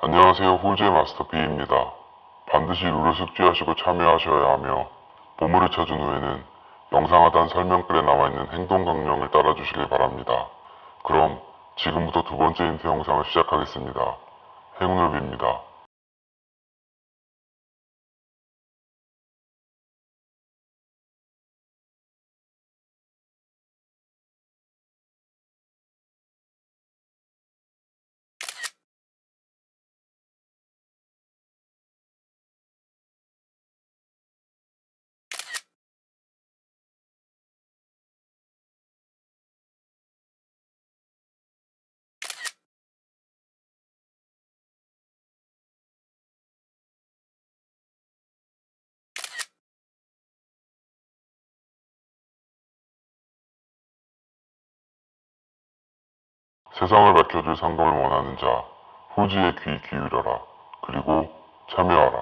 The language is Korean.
안녕하세요. 후지의 마스터 B입니다. 반드시 룰을 숙지하시고 참여하셔야 하며 보물을 찾은 후에는 영상 하단 설명글에 나와 있는 행동 강령을 따라 주시길 바랍니다. 그럼 지금부터 두 번째 힌트 영상을 시작하겠습니다. 행운을 빕니다. 세상을 밝혀줄 상금을 원하는 자, 후지의 귀 기울여라. 그리고 참여하라.